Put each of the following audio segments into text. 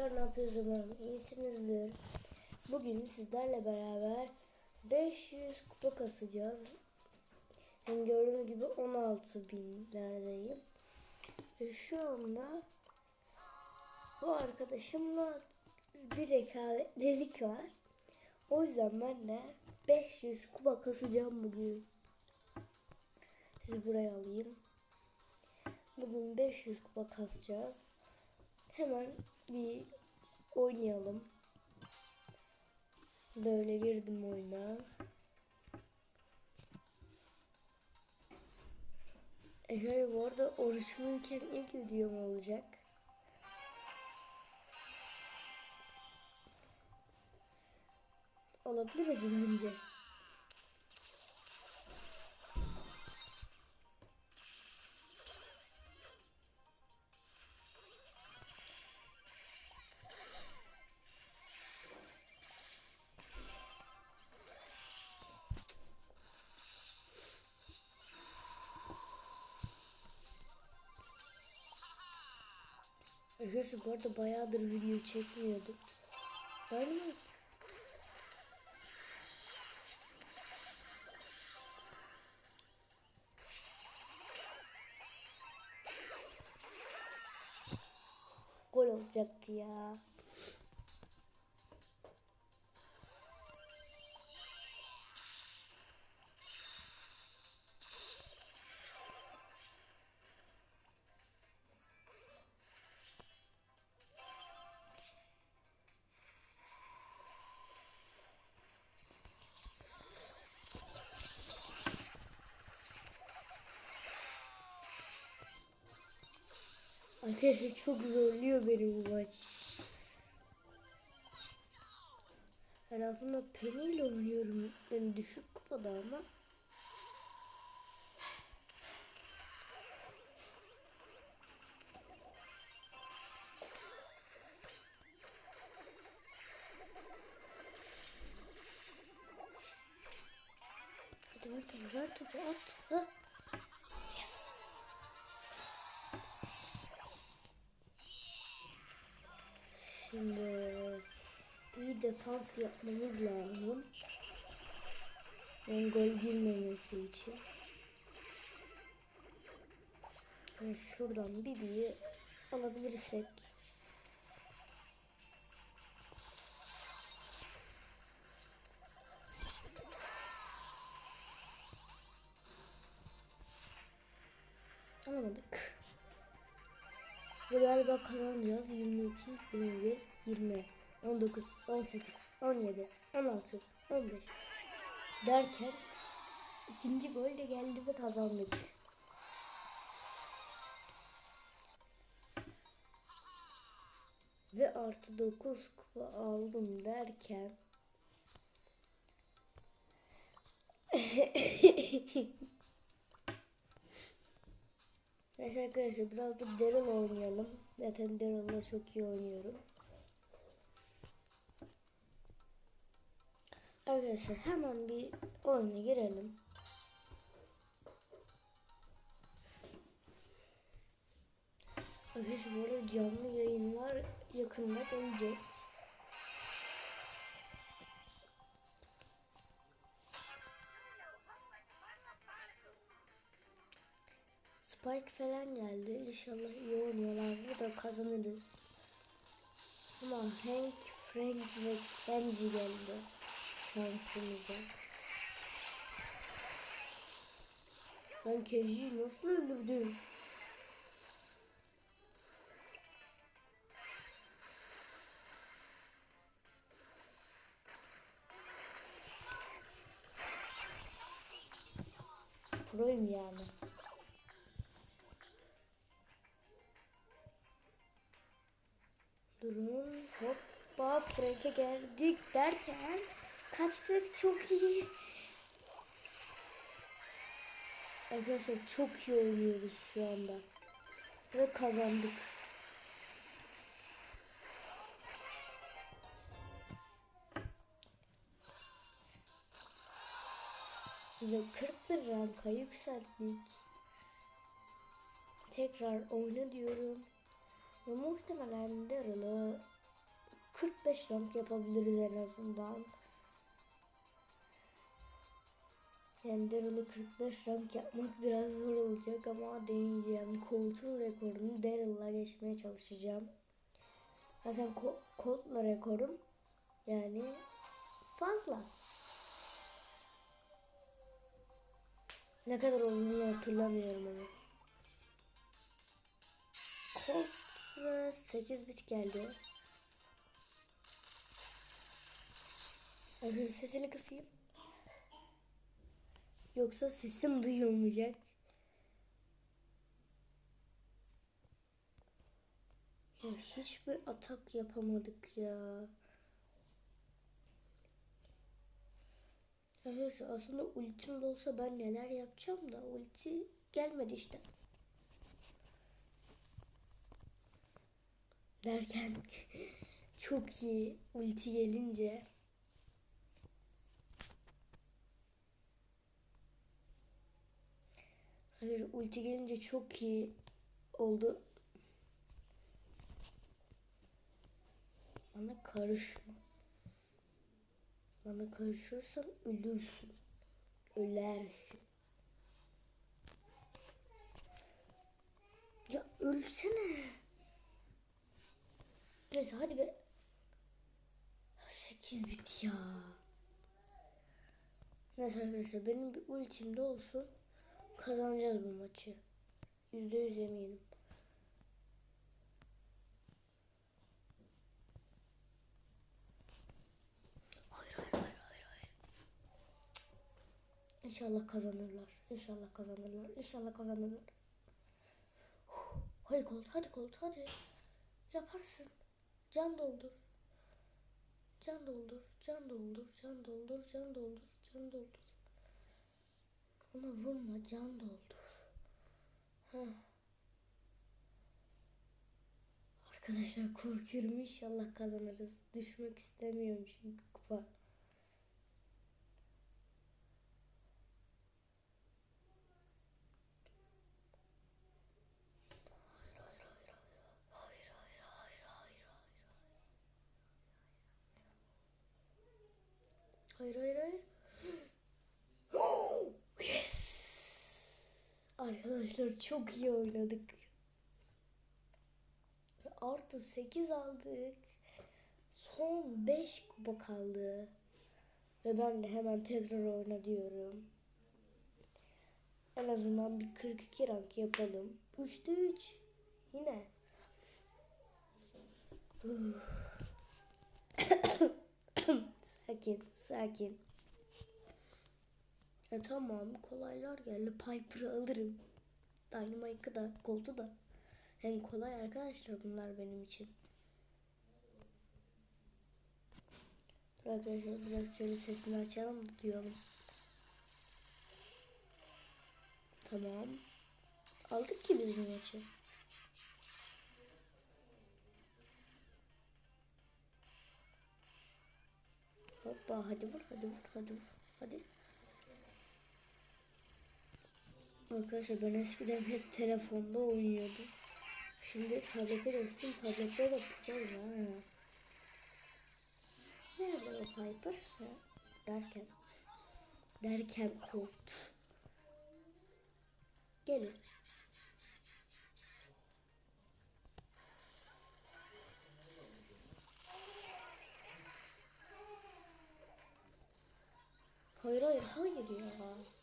Ne yapıyorsunuz umarım iyisinizdir. Bugün sizlerle beraber 500 kupa kasacağız. Yani gördüğünüz gibi 16 binlerdeyim. Ve şu anda bu arkadaşımla bir rekabetlilik var. O yüzden ben de 500 kupa kasacağım bugün. Sizi buraya alayım. Bugün 500 kupa kasacağız. Hemen bir oynayalım. Böyle girdim oyuna. Eğer bu arada oruçluyken ilk videom olacak. Olabiliriz bence. Arkadaşlar bu arada bayağıdır video çekmiyordum. Mı? Gol olacaktı ya. Arkadaşlar çok zorluyor beni bu maç. Ben aslında Penny ile oynuyorum. Yani düşük kupada ama. Hadi ver topu ver at. Ha? Şimdi iyi defans yapmamız lazım. Yani gol girmemesi için. Yani şuradan Bibi'yi alabilirsek. Galiba kazanacağız. 22, 21, 20, 19, 18, 17, 16, 15 derken ikinci gol de geldi ve kazandık. Ve artı 9 kupa aldım derken Neyse arkadaşlar biraz da Daryl oynayalım. Zaten Daryl'la çok iyi oynuyorum. Arkadaşlar hemen bir oyuna girelim. Arkadaşlar bu arada canlı yayınlar yakında gelecek. Spike falan geldi. İnşallah iyi oynuyorlar. da kazanırız. Ama Hank, Frank ve Kenji geldi şansımıza. Ben Kenji'yi nasıl öldürdüm? Proyum yani. Hoppa Frank'e geldik derken kaçtık çok iyi. Arkadaşlar çok iyi oynuyoruz şu anda. Ve kazandık. Ve 41 ranka yükselttik. Tekrar oyna diyorum. Ve muhtemelen Daryl'ı 45 rank yapabiliriz en azından. Yani Daryl'ı 45 rank yapmak biraz zor olacak ama deneyeceğim. Colt'un rekorunu Daryl'la geçmeye çalışacağım. Zaten Colt'la rekorum yani fazla. Ne kadar olduğunu hatırlamıyorum ama. Colt ve 8 bit geldi. Sesini kısayım. Yoksa sesim duyulmayacak. Ya hiçbir atak yapamadık ya. Arkadaşlar aslında ultim de olsa ben neler yapacağım da ulti gelmedi işte. Derken çok iyi ulti gelince Hayır ulti gelince çok iyi oldu. Bana karışma. Bana karışırsan ölürsün. Ölersin. Ya ölsene. Neyse hadi be. 8 bit ya. Neyse arkadaşlar benim bir ultim de olsun. Kazanacağız bu maçı. Yüzde yüz eminim. Hayır hayır hayır hayır hayır. İnşallah kazanırlar. İnşallah kazanırlar. İnşallah kazanırlar. Huh, Hadi Colt, hadi Colt, hadi. Yaparsın. Can doldur. Can doldur, can doldur, can doldur, can doldur, can doldur. Ona vurma, can doldur. Heh. Arkadaşlar korkuyorum inşallah kazanırız. Düşmek istemiyorum çünkü kupa. Hayır hayır hayır hayır hayır hayır hayır hayır yes arkadaşlar çok iyi oynadık. Artı 8 aldık. Son 5 kupa kaldı. Ve ben de hemen tekrar oyna diyorum. En azından bir 42 rank yapalım. 3'te 3 yine. Sakin, sakin. E tamam, kolaylar geldi. Piper'ı alırım. Dynamite'ı da, Colt'u da. En kolay arkadaşlar bunlar benim için. Arkadaşlar biraz şöyle sesini açalım da duyalım. Tamam. Aldık ki biz bu maçı. Hoppa hadi vur hadi vur hadi vur hadi. Arkadaşlar ben eskiden hep telefonda oynuyordum. Şimdi tablete geçtim. Tablette de pro var. Nerede o Piper? Ha, derken. Derken Colt. Gelin. Hayır hayır hayır ya.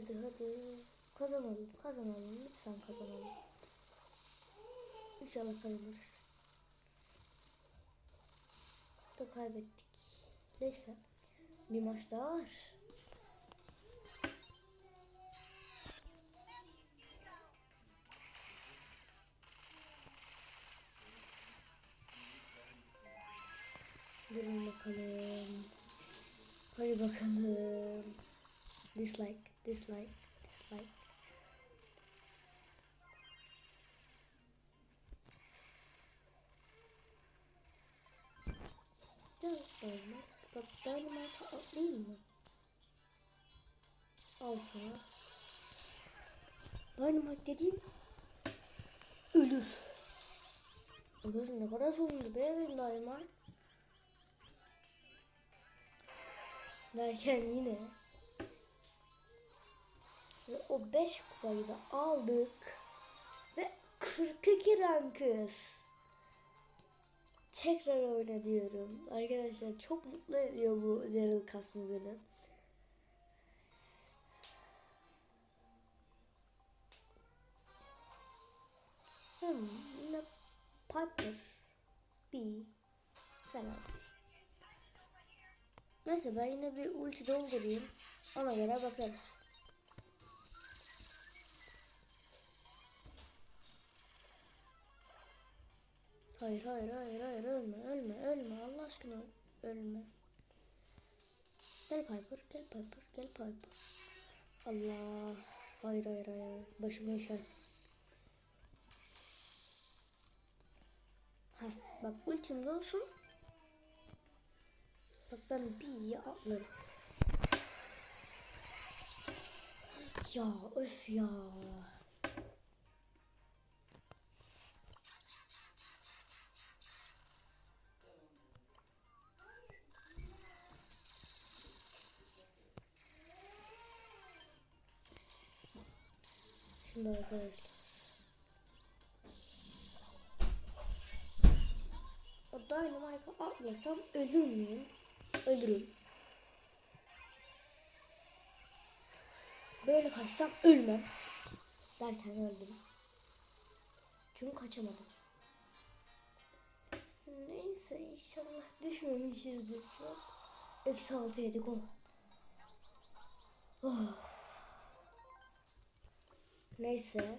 Hadi hadi. Kazanalım kazanalım lütfen kazanalım. İnşallah kazanırız. Da kaybettik. Neyse. Bir maç daha var. Durun bakalım. Hadi bakalım. Dislike, dislike, dislike. Ya Dynamite. Bak Dynamite'a atlayayım mı? Sana. Dynamite dediğin ölür. Ölür ne kadar zorunlu be benim Dynamite. Derken yine ve o 5 kupayı da aldık ve 42 rankız. Tekrar oyna. Arkadaşlar çok mutlu ediyor bu Daryl kasmı beni. Hmm, yine Piper, B falan. Neyse ben yine bir ulti doldurayım. Ona göre bakarız. Hayır hayır hayır hayır ölme ölme ölme Allah aşkına ölme. Gel Piper gel Piper gel Piper. Allah hayır hayır hayır başıma işaret. Ha bak ultimde olsun. Bak ben bir iyi atlarım. Ya öf ya. Arkadaşlar. O Dynamite'ı atlasam ölür müyüm? Ölürüm. Böyle kaçsam ölmem. Derken öldüm. Çünkü kaçamadım. Neyse inşallah düşmemişizdir. Eksi altı yedik o. Oh. Neyse.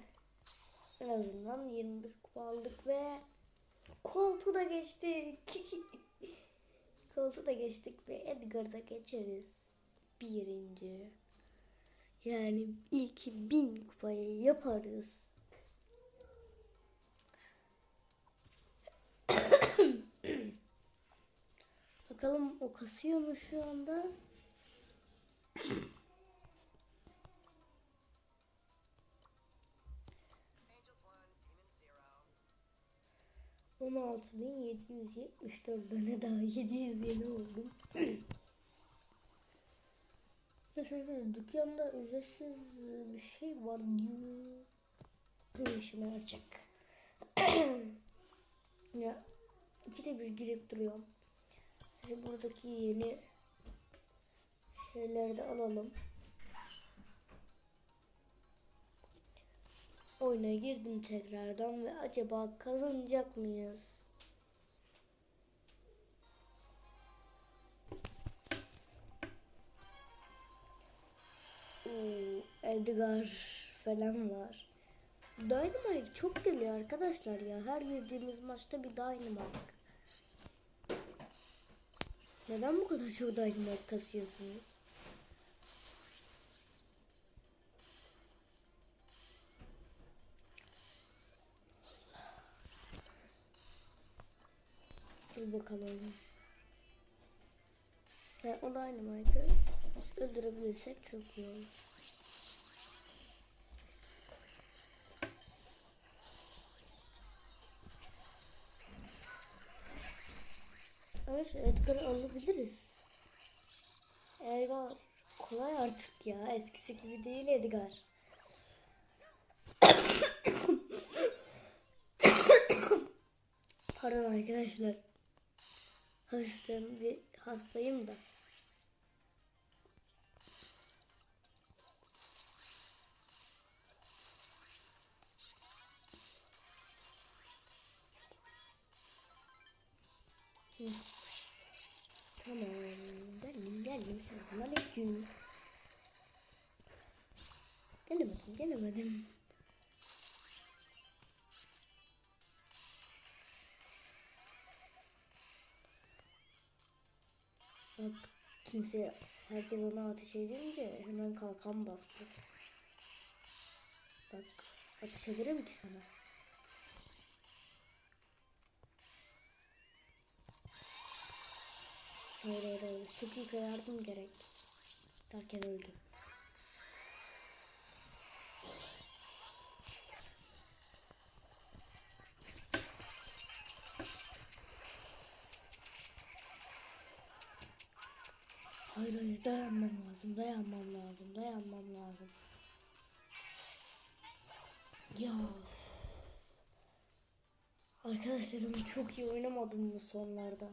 En azından 21 kupa aldık ve koltuğu da geçtik. koltuğu da geçtik ve Edgar'da geçeriz. Birinci. Yani ilk bin kupayı yaparız. Bakalım o kasıyor mu şu anda? On altı bin yedi yüz yetmiş dört bana daha yedi yüz yeni oldum. Mesela dükkanda ücretsiz bir şey var diyor. İşime yarayacak. ya ikide bir girip duruyorum. Şimdi buradaki yeni şeyleri de alalım. Oyuna girdim tekrardan ve acaba kazanacak mıyız? Oo, Edgar falan var. Dynamite çok geliyor arkadaşlar ya. Her girdiğimiz maçta bir Dynamite. Neden bu kadar çok Dynamite kasıyorsunuz? Dur bakalım. Yani o Dynamite'ı öldürebilirsek çok iyi olur. Evet Edgar'ı alabiliriz. Edgar kolay artık ya. Eskisi gibi değil Edgar. Pardon arkadaşlar. Hafiften bir hastayım da. Tamam. Geldim geldim. Selamünaleyküm. Gelemedim gelemedim. Kimse herkes ona ateş edince hemen kalkan bastı. Bak ateş ederim ki sana. Hayır hayır hayır. Sukika yardım gerek. Derken öldü. Dayanmam lazım, dayanmam lazım, dayanmam lazım. Ya. Arkadaşlarım çok iyi oynamadım mı sonlarda?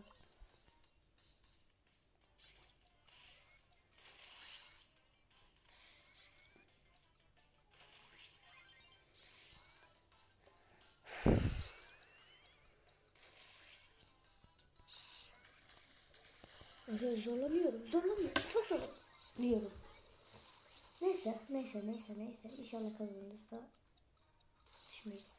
Arkadaşlar Neyse, neyse, neyse. İnşallah kazanırız da düşmeyiz.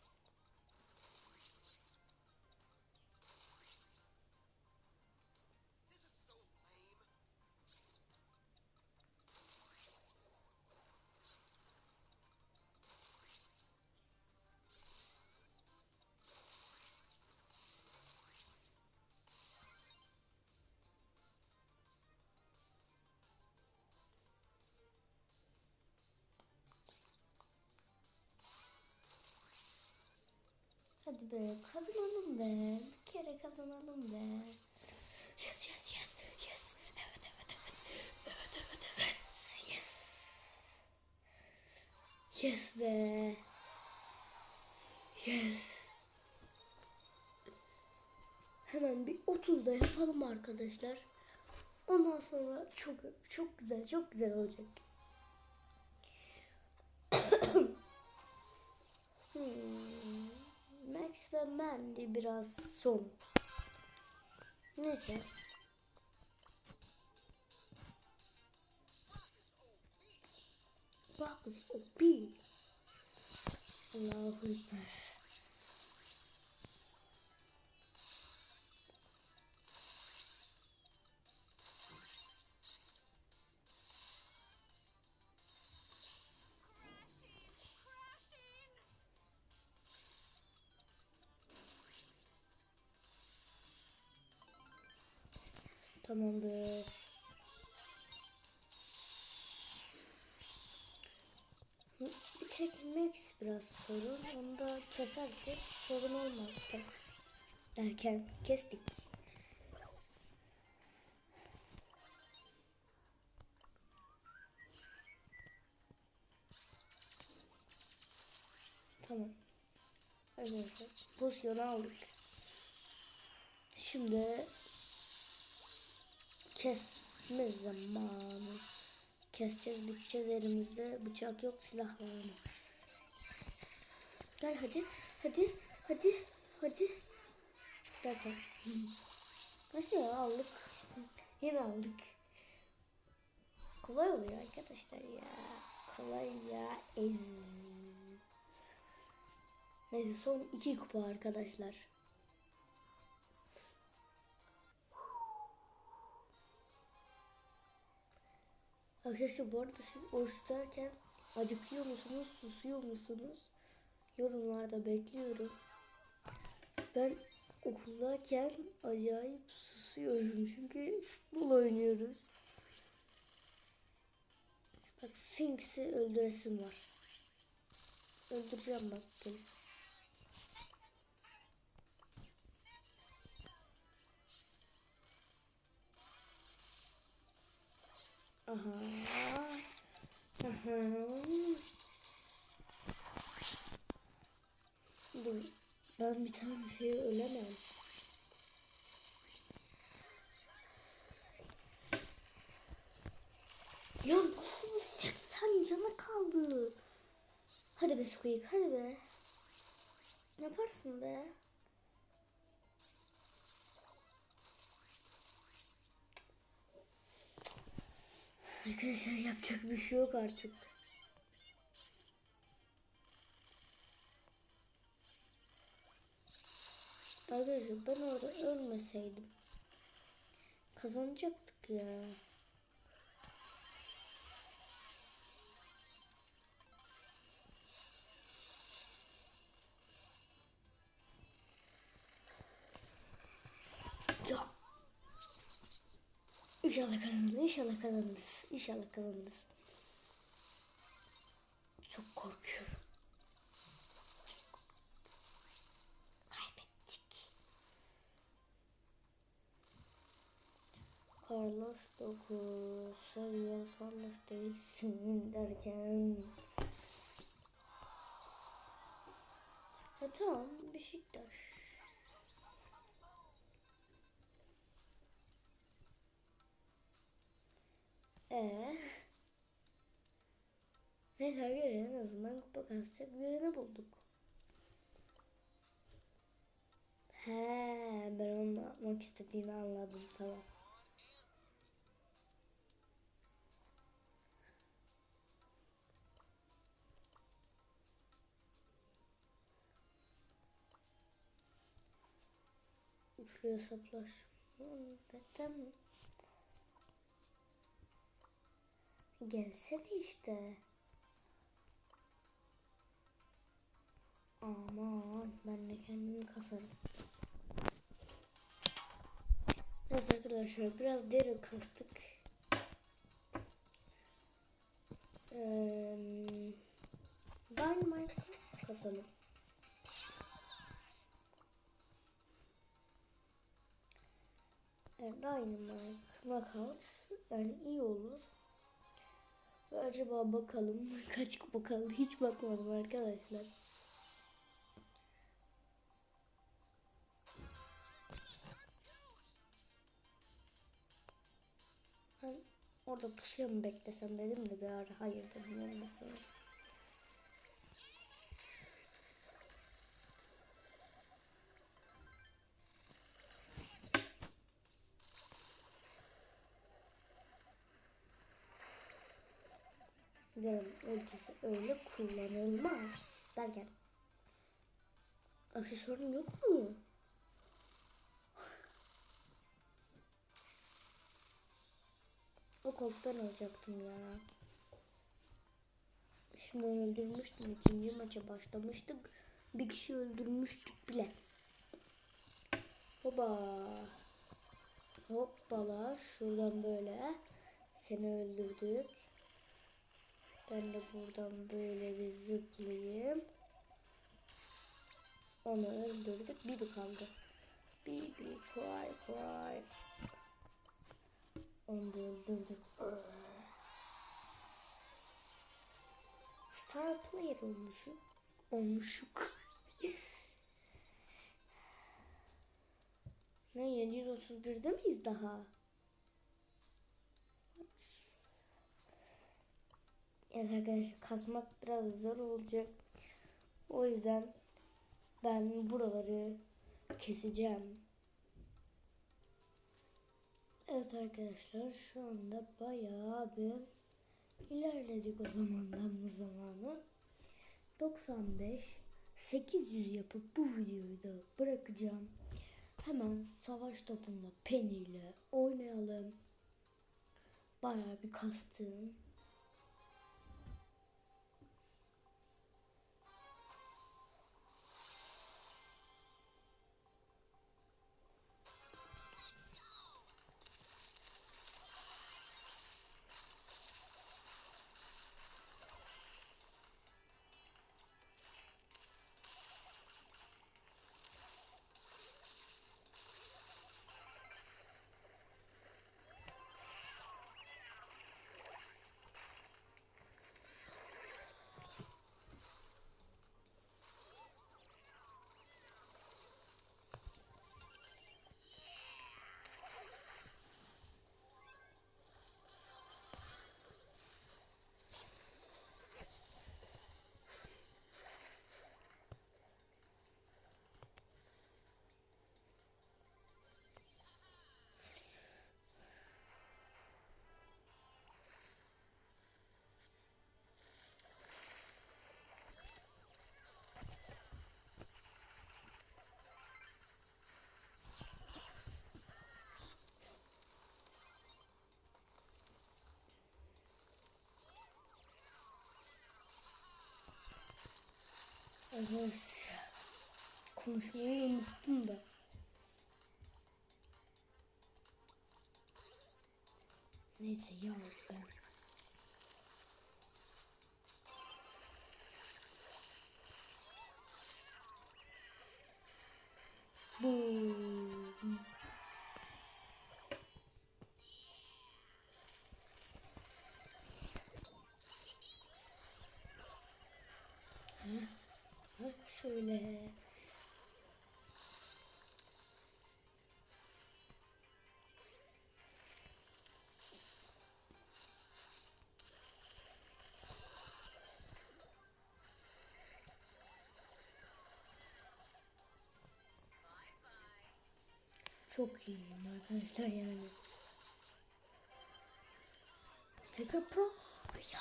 Hadi be kazanalım be. Bir kere kazanalım be. Yes yes yes yes. Evet evet evet. Evet evet evet. Yes. Yes be. Yes. Hemen bir 30'da yapalım arkadaşlar. Ondan sonra çok çok güzel çok güzel olacak. hmm. Max ve Mandy biraz son. Neyse. Bakız o bir. Allahu Ekber. Tamamdır. Bir Max biraz sorun. Onu da kesersek sorun olmaz. Derken kestik. Tamam. Arkadaşlar pozisyonu aldık. Şimdi kesme zamanı. Keseceğiz, biteceğiz elimizde. Bıçak yok, silah var ama. Gel hadi, hadi, hadi, hadi. Derken. Nasıl ya aldık. Yine aldık. Kolay oluyor arkadaşlar ya. Kolay ya. Ez. Neyse son iki kupa arkadaşlar. Arkadaşlar bu arada siz oruç tutarken acıkıyor musunuz, susuyor musunuz? Yorumlarda bekliyorum. Ben okuldayken acayip susuyorum çünkü futbol oynuyoruz. Bak Finks'i öldüresim var. Öldüreceğim bak gelin. Aha. Aha. Dur. Ben bir tane şey ölemem. Ya nasıl 80 canı kaldı. Hadi be Squeak hadi be. Ne yaparsın be? Arkadaşlar yapacak bir şey yok artık. Arkadaşlar ben orada ölmeseydim kazanacaktık ya. İnşallah kazanırız, inşallah kazanırız, inşallah kazanırız. Çok korkuyorum. Kaybettik. Carlos Dokuz sayıya kalmış değilsin derken. Ha tamam Beşiktaş. Ee. Neyse arkadaşlar en azından kupa kasacak birini bulduk. He, ben onun yapmak istediğini anladım tamam. Üçlü hesaplaşma neden? Gelsene işte. Aman ben de kendimi kasarım. Evet arkadaşlar biraz derin kastık. Ee, Dynamite kasalım. Evet, Dynamite Knockout yani iyi olur. Acaba bakalım kaç kupa kaldı hiç bakmadım arkadaşlar. Ben orada pusuya mı beklesem dedim de bir ara hayır dedim olmasın. Ultisi öyle kullanılmaz derken aksesuarım yok mu? O koltuktan alacaktım ya. Şimdi öldürmüştüm. İkinci maça başlamıştık. Bir kişi öldürmüştük bile. Hoba. Hoppala. Şuradan böyle. Seni öldürdük. Ben de buradan böyle bir zıplayayım. Onu öldürdük. Bibi kaldı. Bibi cry cry. Onu da öldürdük. Star player olmuşum. Olmuşuk. ne 731'de miyiz daha? Evet arkadaşlar kasmak biraz zor olacak. O yüzden ben buraları keseceğim. Evet arkadaşlar şu anda bayağı bir ilerledik o zamandan bu zamana. 95 800 yapıp bu videoyu da bırakacağım. Hemen savaş topunda Penny ile oynayalım. Bayağı bir kastım. Konuşmayı unuttum da. Neyse ya ben. Çok iyiyim arkadaşlar yani. Tekrar pro. Ya.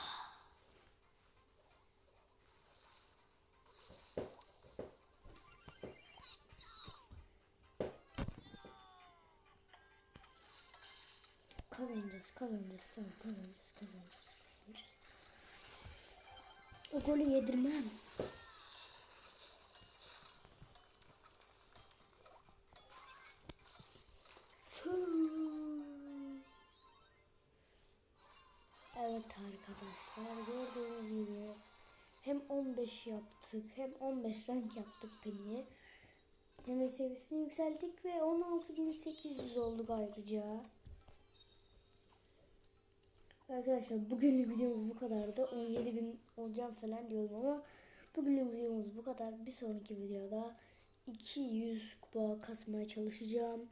Kazanacağız, kazanacağız, tamam kazanacağız, kazanacağız, kazanacağız. O golü yedirmem. Arkadaşlar gördüğünüz gibi hem 15 yaptık hem 15 rank yaptık Penny'e. Hem de seviyesini yükselttik ve 16.800 olduk ayrıca. Arkadaşlar bugünlük videomuz bu kadardı. 17.000 olacağım falan diyordum ama bugünlük videomuz bu kadar. Bir sonraki videoda 200 kupa kasmaya çalışacağım.